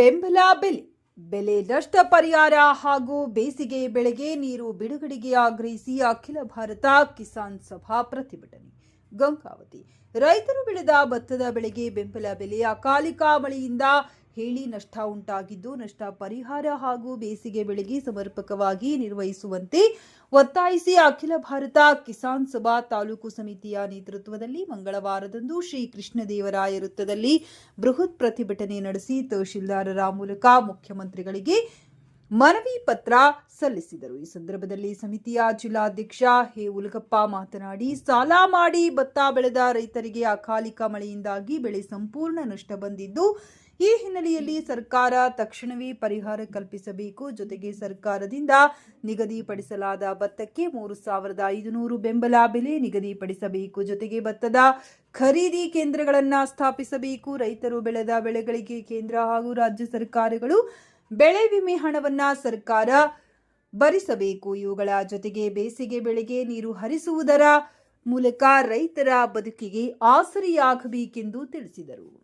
ಬೆಂಬಲ ಬೆಲೆ ಬೆಲೆ ನಷ್ಟ ಪರಿಹಾರ ಹಾಗೂ ಬೇಸಿಗೆ ಬೆಳೆಗೆ ನೀರು ಬಿಡುಗಡೆಗೆ ಆಗ್ರಹಿಸಿ ಅಖಿಲ ಭಾರತ ಕಿಸಾನ್ ಸಭಾ ಪ್ರತಿಭಟನೆ. ಗಂಗಾವತಿ, ರೈತರು ಬೆಳೆದ ಭತ್ತದ ಬೆಳೆಗೆ ಬೆಂಬಲ ಬೆಲೆ ಅಕಾಲಿಕ ಮಳೆಯಿಂದ ಹೇಳಿ ನಷ್ಟ ಉಂಟಾಗಿದ್ದು ನಷ್ಟ ಪರಿಹಾರ ಹಾಗೂ ಬೇಸಿಗೆ ಬೆಳೆಗೆ ಸಮರ್ಪಕವಾಗಿ ನಿರ್ವಹಿಸುವಂತೆ ಒತ್ತಾಯಿಸಿ ಅಖಿಲ ಭಾರತ ಕಿಸಾನ್ ಸಭಾ ತಾಲೂಕು ಸಮಿತಿಯ ನೇತೃತ್ವದಲ್ಲಿ ಮಂಗಳವಾರದಂದು ಶ್ರೀ ಕೃಷ್ಣದೇವರಾಯ ವೃತ್ತದಲ್ಲಿ ಬೃಹತ್ ಪ್ರತಿಭಟನೆ ನಡೆಸಿ ತಹಶೀಲ್ದಾರರ ಮೂಲಕ ಮುಖ್ಯಮಂತ್ರಿಗಳಿಗೆ ಮನವಿ ಪತ್ರ ಸಲ್ಲಿಸಿದರು. ಈ ಸಂದರ್ಭದಲ್ಲಿ ಸಮಿತಿಯ ಜಿಲ್ಲಾಧ್ಯಕ್ಷ ಹೇ ಉಲಗಪ್ಪ ಮಾತನಾಡಿ, ಸಾಲ ಮಾಡಿ ಭತ್ತ ಬೆಳೆದ ರೈತರಿಗೆ ಅಕಾಲಿಕ ಮಳೆಯಿಂದಾಗಿ ಬೆಳೆ ಸಂಪೂರ್ಣ ನಷ್ಟ ಬಂದಿದ್ದು, ಈ ಹಿನ್ನೆಲೆಯಲ್ಲಿ ಸರ್ಕಾರ ತಕ್ಷಣವೇ ಪರಿಹಾರ ಕಲ್ಪಿಸಬೇಕು. ಜೊತೆಗೆ ಸರ್ಕಾರದಿಂದ ನಿಗದಿಪಡಿಸಲಾದ ಭತ್ತಕ್ಕೆ ಮೂರು ಸಾವಿರದ ಐದುನೂರು ಬೆಂಬಲ ಬೆಲೆ ನಿಗದಿಪಡಿಸಬೇಕು. ಜೊತೆಗೆ ಭತ್ತದ ಖರೀದಿ ಕೇಂದ್ರಗಳನ್ನು ಸ್ಥಾಪಿಸಬೇಕು. ರೈತರು ಬೆಳೆದ ಬೆಳೆಗಳಿಗೆ ಕೇಂದ್ರ ಹಾಗೂ ರಾಜ್ಯ ಸರ್ಕಾರಗಳು ಬೆಳೆ ವಿಮೆ ಹಣವನ್ನ ಸರ್ಕಾರ ಭರಿಸಬೇಕು. ಇವುಗಳ ಜೊತೆಗೆ ಬೇಸಿಗೆ ಬೆಳೆಗೆ ನೀರು ಹರಿಸುವುದರ ಮೂಲಕ ರೈತರ ಬದುಕಿಗೆ ಆಸರಿಯಾಗಬೇಕೆಂದು ತಿಳಿಸಿದರು.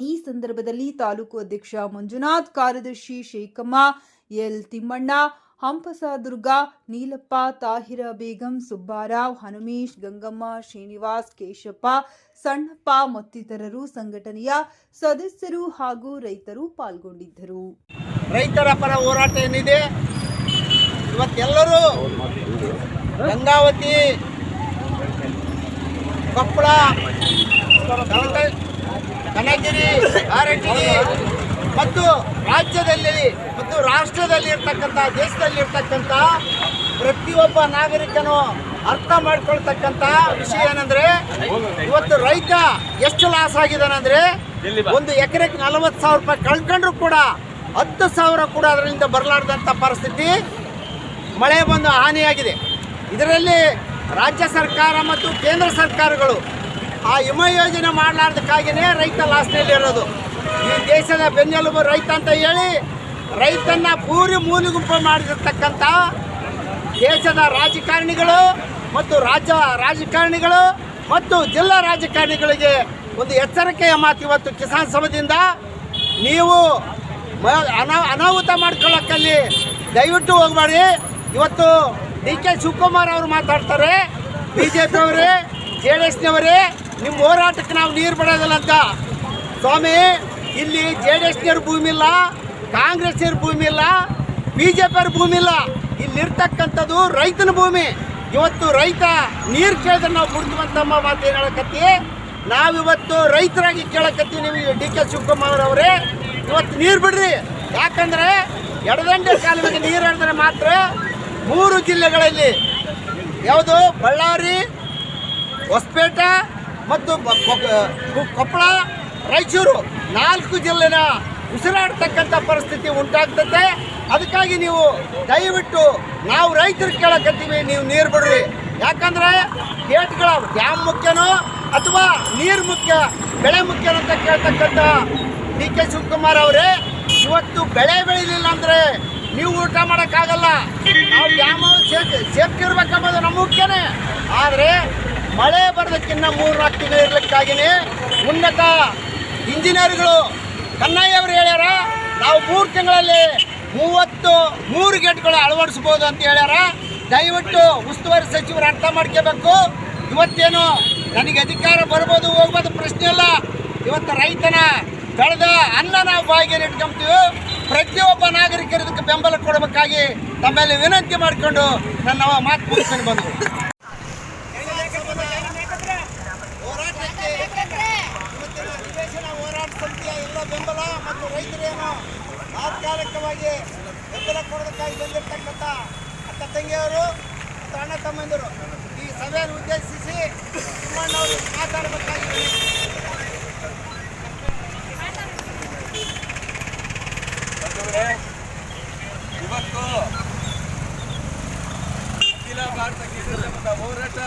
ಈ ಸಂದರ್ಭದಲ್ಲಿ ತಾಲೂಕು ಅಧ್ಯಕ್ಷ ಮಂಜುನಾಥ್, ಕಾರ್ಯದರ್ಶಿ ಶೇಖಮ್ಮ, ಎಲ್ ತಿಮ್ಮಣ್ಣ ಹಂಪಸ, ದುರ್ಗಾ, ನೀಲಪ್ಪ, ತಾಹಿರ, ಬೇಗಂ, ಸುಬ್ಬಾರಾವ್, ಹನುಮೇಶ್, ಗಂಗಮ್ಮ, ಶ್ರೀನಿವಾಸ್, ಕೇಶಪ್ಪ, ಸಣ್ಣಪ್ಪ ಮತ್ತಿತರರು ಸಂಘಟನೆಯ ಸದಸ್ಯರು ಹಾಗೂ ರೈತರು ಪಾಲ್ಗೊಂಡಿದ್ದರು. ರೈತರ ಪರ ಹೋರಾಟ ಏನಿದೆ? ಇವತ್ತೆಲ್ಲರೂ ಗಂಗಾವತಿ, ಕೊಪ್ಪಳ ಕನಗಿರಿ ಕಾರಟಗಿ ಮತ್ತು ರಾಜ್ಯದಲ್ಲಿ ಮತ್ತು ರಾಷ್ಟ್ರದಲ್ಲಿ ಇರ್ತಕ್ಕಂಥ ದೇಶದಲ್ಲಿ ಇರ್ತಕ್ಕಂಥ ಪ್ರತಿಯೊಬ್ಬ ನಾಗರಿಕನು ಅರ್ಥ ಮಾಡ್ಕೊಳ್ತಕ್ಕಂಥ ವಿಷಯ ಏನಂದ್ರೆ ಇವತ್ತು ರೈತ ಎಷ್ಟು ಲಾಸ್ ಆಗಿದಾನಂದ್ರೆ ಒಂದು ಎಕರೆಗೆ ನಲವತ್ತು ಸಾವಿರ ರೂಪಾಯಿ ಕಳ್ಕೊಂಡ್ರು ಕೂಡ ಹತ್ತು ಸಾವಿರ ಕೂಡ ಅದರಿಂದ ಬರಲಾರ್ದಂಥ ಪರಿಸ್ಥಿತಿ ಮಳೆ ಬಂದು ಹಾನಿಯಾಗಿದೆ. ಇದರಲ್ಲಿ ರಾಜ್ಯ ಸರ್ಕಾರ ಮತ್ತು ಕೇಂದ್ರ ಸರ್ಕಾರಗಳು ಆ ಹಿಮ ಯೋಜನೆ ಮಾಡಲಾರ್ದಕ್ಕಾಗಿಯೇ ರೈತ ಲಾಸ್ನಲ್ಲಿರೋದು ಈ ದೇಶದ ಬೆನ್ನೆಲುಬು ರೈತ ಅಂತ ಹೇಳಿ ರೈತನ್ನ ಪೂರಿ ಮೂಲೆಗುಂಪು ಮಾಡಿರ್ತಕ್ಕಂಥ ದೇಶದ ರಾಜಕಾರಣಿಗಳು ಮತ್ತು ರಾಜ್ಯ ರಾಜಕಾರಣಿಗಳು ಮತ್ತು ಜಿಲ್ಲಾ ರಾಜಕಾರಣಿಗಳಿಗೆ ಒಂದು ಎಚ್ಚರಿಕೆಯ ಮಾತು ಇವತ್ತು ಕಿಸಾನ್ ಸಭದಿಂದ ನೀವು ಅನಾ, ಅನಾಹುತ ಮಾಡ್ಕೊಳ್ಳೋಕ್ಕಲ್ಲಿ ದಯವಿಟ್ಟು ಹೋಗಬೇಡಿ. ಇವತ್ತು ಡಿ ಕೆ ಶಿವಕುಮಾರ್ ಅವರು ಮಾತಾಡ್ತಾರೆ. ಬಿ ಜೆ ಪಿ ಅವರೇ, ಜೆ ಡಿ ಎಸ್ನವರೇ ನಿಮ್ಮ ಹೋರಾಟಕ್ಕೆ ನಾವು ನೀರು ಬಿಡೋದಿಲ್ಲ ಅಂತ. ಸ್ವಾಮಿ ಇಲ್ಲಿ ಜೆ ಡಿ ಎಸ್ನವ್ರ ಭೂಮಿ ಇಲ್ಲ ಕಾಂಗ್ರೆಸ್ನವ್ರ ಭೂಮಿ ಇಲ್ಲ, ಬಿ ಜೆ ಪಿಯವ್ರ ಭೂಮಿ ಇಲ್ಲ. ಇಲ್ಲಿರ್ತಕ್ಕಂಥದ್ದು ರೈತನ ಭೂಮಿ. ಇವತ್ತು ರೈತ ನೀರು ಕೇಳಿದ್ರೆ ನಾವು ಬಿಡ್ತೀವಂತಮ್ಮ ಮಾತು ಏನು ಹೇಳಕತ್ತಿ? ನಾವಿವತ್ತು ರೈತರಾಗಿ ಕೇಳಕತ್ತೀವಿ ನೀವು ಡಿ ಕೆ ಶಿವಕುಮಾರ್ ಅವರೇ. ಇವತ್ತು ನೀರು ಬಿಡ್ರಿ. ಯಾಕಂದ್ರೆ ಎಡದಂಡೆ ಕಾಲುವೆಗೆ ನೀರು ಹೇಳಿದ್ರೆ ಮಾತ್ರ ಮೂರು ಜಿಲ್ಲೆಗಳಲ್ಲಿ ಯಾವುದು ಬಳ್ಳಾರಿ, ಹೊಸಪೇಟೆ ಮತ್ತು ಕೊಪ್ಪಳ ರಾಯಚೂರು ನಾಲ್ಕು ಜಿಲ್ಲೆನ ಉಸಿರಾಡ್ತಕ್ಕಂಥ ಪರಿಸ್ಥಿತಿ ಉಂಟಾಗ್ತದೆ. ಅದಕ್ಕಾಗಿ ನೀವು ದಯವಿಟ್ಟು ನಾವು ರೈತರು ಕೇಳಕತ್ತೀವಿ, ನೀವು ನೀರು ಬಿಡ್ರಿ. ಯಾಕಂದ್ರೆ ಗೇಟ್ಗಳ ಡ್ಯಾಮ್ ಮುಖ್ಯನೋ ಅಥವಾ ನೀರು ಮುಖ್ಯ, ಬೆಳೆ ಮುಖ್ಯನೋ ಅಂತ ಕೇಳ್ತಕ್ಕಂಥ ಡಿ ಕೆ ಶಿವಕುಮಾರ್ ಅವರೇ, ಇವತ್ತು ಬೆಳೆ ಬೆಳಿಲಿಲ್ಲ ಅಂದ್ರೆ ನೀವು ಊಟ ಮಾಡೋಕ್ಕಾಗಲ್ಲ. ನಾವು ಡ್ಯಾಮ್ ಸೇಫ್ಟಿ ಇರಬೇಕಂಬುದು ನಮ್ಮ ಮುಖ್ಯನೇ ಆದರೆ ಮಳೆ ಬರೋದಕ್ಕಿಂತ ಮೂರು ನಾಲ್ಕು ತಿಂಗಳು ಇರಲಿಕ್ಕಾಗಿನೇ ಉನ್ನತ ಇಂಜಿನಿಯರ್ಗಳು ಕನ್ನಯ್ಯ ಅವರು ಹೇಳ್ಯಾರ, ನಾವು ಮೂರು ತಿಂಗಳಲ್ಲಿ ಮೂವತ್ತು, ಮೂರು ಗೇಟ್ಗಳು ಅಳವಡಿಸ್ಬೋದು ಅಂತ ಹೇಳ್ಯಾರ. ದಯವಿಟ್ಟು ಉಸ್ತುವಾರಿ ಸಚಿವರು ಅರ್ಥ ಮಾಡ್ಕೋಬೇಕು. ಇವತ್ತೇನು ನನಗೆ ಅಧಿಕಾರ ಬರ್ಬೋದು ಹೋಗ್ಬೋದು ಪ್ರಶ್ನೆ ಇಲ್ಲ. ಇವತ್ತು ರೈತನ ಬೆಳೆದ ಅನ್ನ ನಾವು ಬಾಯಿಗೆ ಇಟ್ಕೊಂತೀವಿ. ಪ್ರತಿಯೊಬ್ಬ ನಾಗರಿಕರು ಇದಕ್ಕೆ ಬೆಂಬಲ ಕೊಡಬೇಕಾಗಿ ತಮ್ಮಲ್ಲಿ ವಿನಂತಿ ಮಾಡಿಕೊಂಡು ನನ್ನ ಮಾತು ಮುಗಿಸ್ಕೊಂಡು ಬಂದು ಹೋರಾಟಕ್ಕೆ ಇವತ್ತಿನ ಅಧಿವೇಶನ ಹೋರಾಟ ಸಮಿತಿಯ ಎಲ್ಲ ಬೆಂಬಲ ಮತ್ತು ರೈತರೇನು ತಾತ್ಕಾಲಿಕವಾಗಿ ಬೆಂಬಲ ಕೊಡೋದಕ್ಕಾಗಿ ಬಂದಿರತಕ್ಕಂಥ ಅಕ್ಕ ತಂಗಿಯವರು ಮತ್ತು ಅಣ್ಣ ತಮ್ಮಂದಿರು ಈ ಸಭೆಯನ್ನು ಉದ್ದೇಶಿಸಿ ತಿಮ್ಮಣ್ಣವರು ಮಾತಾಡಬೇಕಾಗಿ ಇವತ್ತು ಅಖಿಲ ಭಾರತ ಕೇಂದ್ರದ ಹೋರಾಟ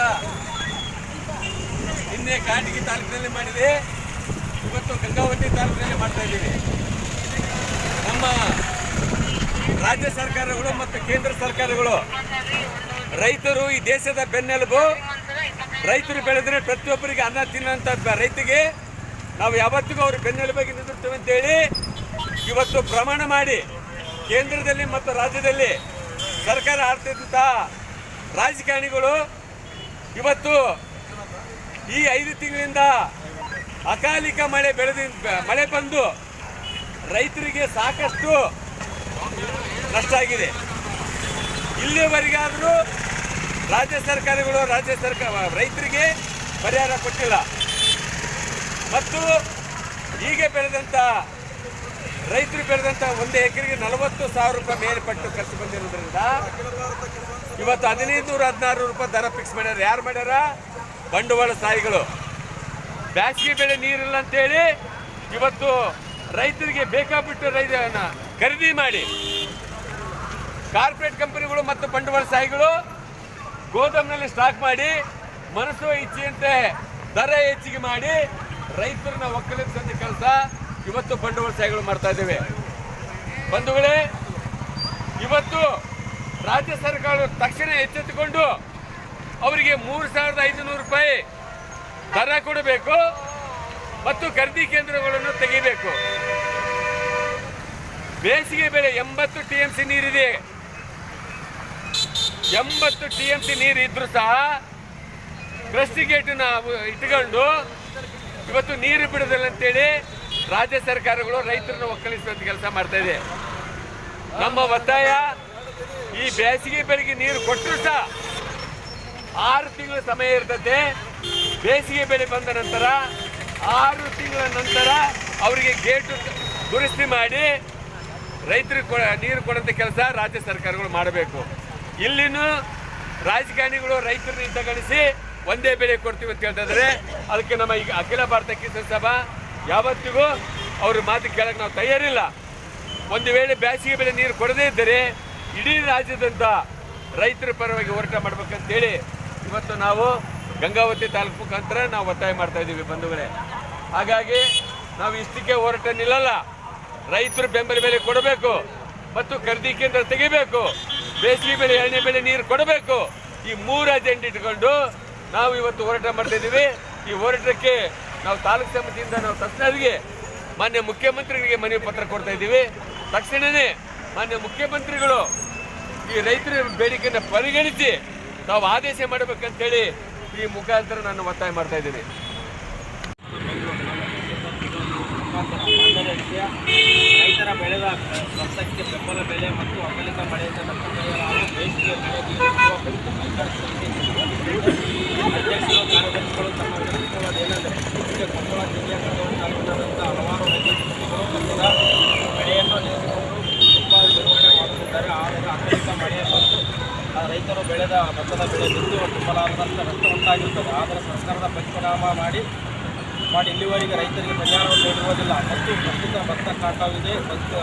ನಿನ್ನೆ ಕಾಟಗಿ ತಾಲೂಕಿನಲ್ಲಿ ಮಾಡಿದೆ. ಇವತ್ತು ಗಂಗಾವತಿ ತಾಲೂಕಿನಲ್ಲಿ ಮಾಡ್ತಾ ಇದ್ದೀವಿ. ನಮ್ಮ ರಾಜ್ಯ ಸರ್ಕಾರಗಳು ಮತ್ತು ಕೇಂದ್ರ ಸರ್ಕಾರಗಳು ರೈತರು ಈ ದೇಶದ ಬೆನ್ನೆಲುಬು. ರೈತರು ಬೆಳೆದ್ರೆ ಪ್ರತಿಯೊಬ್ಬರಿಗೆ ಅನ್ನ ತಿನ್ನುವಂಥ ರೈತಿಗೆ ನಾವು ಯಾವತ್ತಿಗೂ ಅವ್ರ ಬೆನ್ನೆಲುಬಾಗಿ ನಿಂತಿರ್ತೇವೆ ಅಂತೇಳಿ ಇವತ್ತು ಪ್ರಮಾಣ ಮಾಡಿ ಕೇಂದ್ರದಲ್ಲಿ ಮತ್ತು ರಾಜ್ಯದಲ್ಲಿ ಸರ್ಕಾರ ಆಡ್ತಿದ್ದಂಥ ರಾಜಕಾರಣಿಗಳು ಇವತ್ತು ಈ ಐದು ತಿಂಗಳಿಂದ ಅಕಾಲಿಕ ಮಳೆ ಬೆಳೆದ, ಮಳೆ ಬಂದು ರೈತರಿಗೆ ಸಾಕಷ್ಟು ನಷ್ಟ ಆಗಿದೆ. ಇಲ್ಲಿವರೆಗಾದರೂ ರಾಜ್ಯ ಸರ್ಕಾರಗಳು, ರಾಜ್ಯ ಸರ್ಕಾರ, ರೈತರಿಗೆ ಪರಿಹಾರ ಕೊಟ್ಟಿಲ್ಲ. ಮತ್ತು ಹೀಗೆ ಬೆಳೆದಂಥ ರೈತರು ಬೆಳೆದಂಥ ಒಂದು ಎಕರೆಗೆ ನಲವತ್ತು ಸಾವಿರ ರೂಪಾಯಿ ಮೇಲ್ಪಟ್ಟು ಖರ್ಚು ಬಂದಿರೋದ್ರಿಂದ ಇವತ್ತು ಹದಿನೈದು ನೂರ ಹದಿನಾರು ರೂಪಾಯಿ ದರ ಫಿಕ್ಸ್ ಮಾಡ್ಯಾರ. ಯಾರು ಮಾಡ್ಯಾರ? ಬಂಡವಾಳ ಸ್ಥಾಯಿಗಳು ಬ್ಯಾಸಿಗೆ ಬೆಳೆ ನೀರಿಲ್ಲ ಅಂತೇಳಿ ಇವತ್ತು ರೈತರಿಗೆ ಬೇಕಾಬಿಟ್ಟು ರೈತ ಖರೀದಿ ಮಾಡಿ. ಕಾರ್ಪೊರೇಟ್ ಕಂಪನಿಗಳು ಮತ್ತು ಬಂಡವಾಳ ಸ್ಥಾಯಿಗಳು ಗೋದಾಮ್ನಲ್ಲಿ ಸ್ಟಾಕ್ ಮಾಡಿ ಮನಸ್ಸು ಇಚ್ಛೆಯಂತೆ ದರ ಹೆಚ್ಚಿಗೆ ಮಾಡಿ ರೈತರನ್ನ ಒಕ್ಕಲಿಸಂತ ಕೆಲಸ ಇವತ್ತು ಬಂಡವಾಳ ಸ್ಥಾಯಿಗಳು ಮಾಡ್ತಾ ಇದ್ದೇವೆ. ಬಂಧುಗಳೇ, ಇವತ್ತು ರಾಜ್ಯ ಸರ್ಕಾರ ತಕ್ಷಣ ಎಚ್ಚೆತ್ತುಕೊಂಡು ಅವರಿಗೆ ಮೂರು ಸಾವಿರದ ಐದುನೂರು ರೂಪಾಯಿ ದರ ಕೊಡಬೇಕು ಮತ್ತು ಖರೀದಿ ಕೇಂದ್ರಗಳನ್ನು ತೆಗಿಬೇಕು. ಬೇಸಿಗೆ ಬೆಳೆ ಎಂಬತ್ತು ಟಿ ಎಂ ಸಿ ನೀರಿದೆ. ಎಂಬತ್ತು ಟಿ ಎಂ ಸಿ ನೀರು ಇದ್ರೂ ಸಹ ಗೇಟನ್ನ ಇಟ್ಕೊಂಡು ಇವತ್ತು ನೀರು ಬಿಡೋದಿಲ್ಲ ಅಂತೇಳಿ ರಾಜ್ಯ ಸರ್ಕಾರಗಳು ರೈತರನ್ನ ಒಕ್ಕಲಿಸುವಂತ ಕೆಲಸ ಮಾಡ್ತಾ ಇದೆ. ನಮ್ಮ ಒತ್ತಾಯ, ಈ ಬೇಸಿಗೆ ಬೆಳೆಗೆ ನೀರು ಕೊಟ್ಟರು ಸಹ ಆರು ತಿಂಗಳ ಸಮಯ ಇರ್ತದೆ. ಬೇಸಿಗೆ ಬೆಳೆ ಬಂದ ನಂತರ, ಆರು ತಿಂಗಳ ನಂತರ ಅವರಿಗೆ ಗೇಟು ದುರಸ್ತಿ ಮಾಡಿ ರೈತರಿಗೆ ನೀರು ಕೊಡೋಂಥ ಕೆಲಸ ರಾಜ್ಯ ಸರ್ಕಾರಗಳು ಮಾಡಬೇಕು. ಇಲ್ಲಿನೂ ರಾಜಕಾರಣಿಗಳು, ರೈತರನ್ನ ಹಿಂದಗಣಿಸಿ ಒಂದೇ ಬೆಲೆ ಕೊಡ್ತೀವಿ ಅಂತ ಹೇಳ್ತಾಯಿದ್ರೆ ಅದಕ್ಕೆ ನಮ್ಮ ಈಗ ಅಖಿಲ ಭಾರತ ಕಿಸಾನ್ ಸಭಾ ಯಾವತ್ತಿಗೂ ಅವ್ರ ಮಾತು ಕೇಳಕ್ಕೆ ನಾವು ತಯಾರಿಲ್ಲ. ಒಂದು ವೇಳೆ ಬೇಸಿಗೆ ಬೆಳೆ ನೀರು ಕೊಡದೇ ಇದ್ದರೆ ಇಡೀ ರಾಜ್ಯದಂತ ರೈತರ ಪರವಾಗಿ ಹೋರಾಟ ಮಾಡ್ಬೇಕಂತೇಳಿ ಇವತ್ತು ನಾವು ಗಂಗಾವತಿ ತಾಲೂಕು ಮುಖಾಂತರ ನಾವು ಒತ್ತಾಯ ಮಾಡ್ತಾ ಇದ್ದೀವಿ ಬಂಧುಗಳೇ. ಹಾಗಾಗಿ ನಾವು ಇಷ್ಟಕ್ಕೆ ಹೋರಾಟ ನಿಲ್ಲಲ್ಲ ರೈತರು ಬೆಂಬಲ ಬೆಲೆ ಕೊಡಬೇಕು ಮತ್ತು ಖರೀದಿ ಕೇಂದ್ರ ತೆಗಿಬೇಕು. ಬೇಸಿಗೆ ಬೆಳೆ ಎಣ್ಣೆ ಬೆಳೆ ನೀರು ಕೊಡಬೇಕು. ಈ ಮೂರು ಅಜೆಂಡ್ ಇಟ್ಕೊಂಡು ನಾವು ಇವತ್ತು ಹೋರಾಟ ಮಾಡ್ತಾ ಇದ್ದೀವಿ. ಈ ಹೋರಾಟಕ್ಕೆ ನಾವು ತಾಲೂಕು ಸಮಿತಿಯಿಂದ ನಾವು ತಕ್ಷಣರಿಗೆ ಮಾನ್ಯ ಮುಖ್ಯಮಂತ್ರಿಗಳಿಗೆ ಮನವಿ ಪತ್ರ ಕೊಡ್ತಾ ಇದ್ದೀವಿ. ತಕ್ಷಣವೇ ಮಾನ್ಯ ಮುಖ್ಯಮಂತ್ರಿಗಳು ಈ ರೈತರ ಬೇಡಿಕೆಯನ್ನು ಪರಿಗಣಿಸಿ ತಾವು ಆದೇಶ ಮಾಡಬೇಕಂತೇಳಿ ಈ ಮುಖಾಂತರ ನಾನು ಒತ್ತಾಯ ಮಾಡ್ತಾ ಇದ್ದೀನಿ. ರೈತರ ಬೆಳೆದ ಭತ್ತಕ್ಕೆ ಬೆಂಬಲ ಬೆಲೆ ಮತ್ತು ಅಕಾಲಿಕ ಮಳೆಯಿಂದ ಕಾರ್ಯದರ್ಶಿಗಳು ತಮ್ಮ ಇತ್ತೀಚೆಗೆ ಕೊಪ್ಪಳ ಜಿಲ್ಲೆಯ ಹಲವಾರು ಬೆಳೆಯನ್ನು ನಿಲ್ಲಿಸಿಕೊಂಡು ತುಂಬ ನಿರ್ವಹಣೆ ಮಾಡುತ್ತಿದ್ದಾರೆ ಆದರೆ ಅಕಾಲಿಕ ಮಳೆ ಮತ್ತು ಬೆಳೆದ ಭತ್ತದ ಬೆಳೆ ಬಿದ್ದು ತುಂಬಲಾರದಂಥ ನಷ್ಟ ಉಂಟಾಗಿರುತ್ತದೆ. ಆದರೆ ಸರ್ಕಾರದ ಪರಿಣಾಮ ಮಾಡಿ ಮಾಡಿ ಇಲ್ಲಿವರೆಗೆ ರೈತರಿಗೆ ಪರಿಹಾರವನ್ನು ನೀಡುವುದಿಲ್ಲ ಮತ್ತು ಪ್ರಸ್ತುತ ಭತ್ತ ಕಾಟವಿದೆ ಮತ್ತು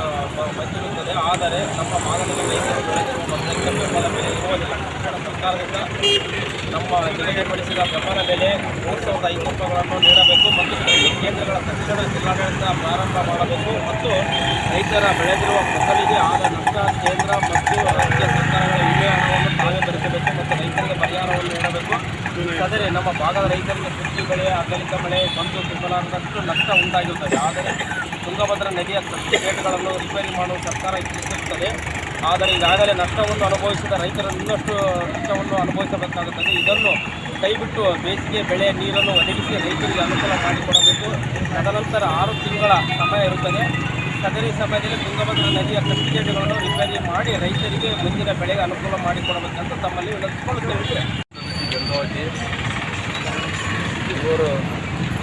ಬಂದಿರುತ್ತದೆ. ಆದರೆ ನಮ್ಮ ಭಾಗದಲ್ಲಿ ರೈತರು ಬೆಳೆದಿರುವ ಭತ್ತಕ್ಕೆ ಬೆಂಬಲ ಬೆಲೆ ಇರುವುದಿಲ್ಲ. ಸರ್ಕಾರದಿಂದ ನಮ್ಮ ನಿಗದಿಪಡಿಸಿದ ಬೆಂಬಲ ಬೆಲೆ ಮೂರು ಸಾವಿರದ ಐದು ರೂಪಾಯಿಗಳನ್ನು ನೀಡಬೇಕು ಮತ್ತು ಕೇಂದ್ರಗಳ ತಕ್ಷಣ ಜಿಲ್ಲಾಡಳಿತ ಪ್ರಾರಂಭ ಮಾಡಬೇಕು. ಮತ್ತು ರೈತರ ಬೆಳೆದಿರುವ ಫಸಲಿಗೆ ಆದ ನಷ್ಟ ಕೇಂದ್ರ ಮತ್ತು ರಾಜ್ಯ ಸರ್ಕಾರಗಳ ವಿಮೆ ಹಣವನ್ನು ತಾವೇ ಭರಿಸಬೇಕು ಮತ್ತು ರೈತರಿಗೆ ಪರಿಹಾರವನ್ನು ನೀಡಬೇಕು ಆದರೆ ನಮ್ಮ ಭಾಗದ ರೈತರಿಗೆ ಕೃಷಿ ಬೆಳೆ ಅಗಲಿಕ ಮಳೆ ಬಂದು ತುಂಬಲಾರದಷ್ಟು ನಷ್ಟ ಉಂಟಾಗಿರುತ್ತದೆ. ಆದರೆ ತುಂಗಭದ್ರಾ ನದಿಯ ಕೃಷಿ ಗೇಟ್ಗಳನ್ನು ರಿಪೇರಿ ಮಾಡಲು ಸರ್ಕಾರ ಇಚ್ಛಿಸುತ್ತದೆ. ಆದರೆ ಈಗಾಗಲೇ ನಷ್ಟವನ್ನು ಅನುಭವಿಸಿದ ರೈತರು ಇನ್ನಷ್ಟು ನಷ್ಟವನ್ನು ಅನುಭವಿಸಬೇಕಾಗುತ್ತದೆ. ಇದನ್ನು ಕೈಬಿಟ್ಟು ಬೇಸಿಗೆ ಬೆಳೆ ನೀರನ್ನು ಒದಗಿಸಿ ರೈತರಿಗೆ ಅನುಕೂಲ ಮಾಡಿಕೊಡಬೇಕು. ತದನಂತರ ಆರು ತಿಂಗಳ ಸಮಯ ಇರುತ್ತದೆ. ಸದರಿ ಸಮಯದಲ್ಲಿ ತುಂಗಭದ್ರಾ ನದಿಯ ಕಟ್ಟಿಗೆಗಳನ್ನು ರಿಪೇರಿ ಮಾಡಿ ರೈತರಿಗೆ ಮುಂದಿನ ಬೆಳೆಗೆ ಅನುಕೂಲ ಮಾಡಿಕೊಡಬೇಕಂತ ತಮ್ಮಲ್ಲಿ ವಿನಂತಿಸಿಕೊಳ್ಳುತ್ತೇವೆ.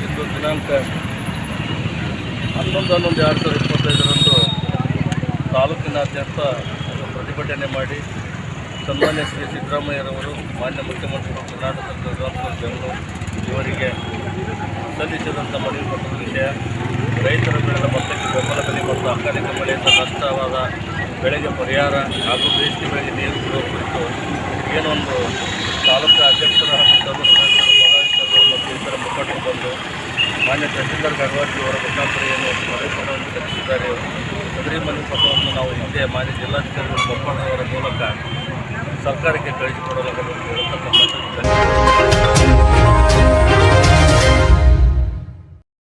ಇಂದು ದಿನಾಂಕ ಹನ್ನೊಂದು ಹನ್ನೊಂದು, ಎರಡು ಸಾವಿರದ ಇಪ್ಪತ್ತೈದರಂದು ತಾಲೂಕಿನಾದ್ಯಂತ ಪ್ರತಿಭಟನೆ ಮಾಡಿ ಸನ್ಮಾನ್ಯ ಶ್ರೀ ಸಿದ್ದರಾಮಯ್ಯರವರು, ಮಾನ್ಯ ಮುಖ್ಯಮಂತ್ರಿಗಳು ಕರ್ನಾಟಕ ಸರ್ಕಾರ ಬೆಂಗಳೂರು ಇವರಿಗೆ ಸಲ್ಲಿಸಿದಂಥ ಮನವಿ ಪತ್ರದ ವಿಷಯ, ರೈತರ ಬೆಳೆದ ಭತ್ತಕ್ಕೆ ಬೆಂಬಲ ಬೆಲೆ ಮತ್ತು ಅಕಾಲಿಕ ಬೆಳೆಯಿಂದ ನಷ್ಟವಾದ ಬೆಳೆಗೆ ಪರಿಹಾರ ಹಾಗೂ ಬೇಸಿಗೆ ಬೆಳೆಗೆ ನೀರು ಬಿಡುವ ಕುರಿತು ಏನೊಂದು ತಾಲೂಕು ಅಧ್ಯಕ್ಷರ ಹಾಗೂ ಪದಾಧಿಕಾರಿಗಳು ಮತ್ತು ಇತರ ಮುಖಂಡರು ಬಂದು ಮಾನ್ಯ ತಹಸೀಲ್ದಾರ್ ಗಂಗಾವತಿ ಅವರ ಮುಖಾಂತರ ಏನು ಮನವಿ ಪತ್ರವನ್ನು ಸಲ್ಲಿಸಿದ್ದಾರೆ ಸದರಿ ಮನವಿ ಪತ್ರವನ್ನು ನಾವು ಹಿಂದೆ ಮಾನ್ಯ ಜಿಲ್ಲಾಧಿಕಾರಿಗಳು ಬೊಪ್ಪಣ್ಣವರ ಮೂಲಕ ಸರ್ಕಾರಕ್ಕೆ ಕಳಿಸಿಕೊಡಲಾಗಬೇಕು ಹೇಳತಕ್ಕಂಥ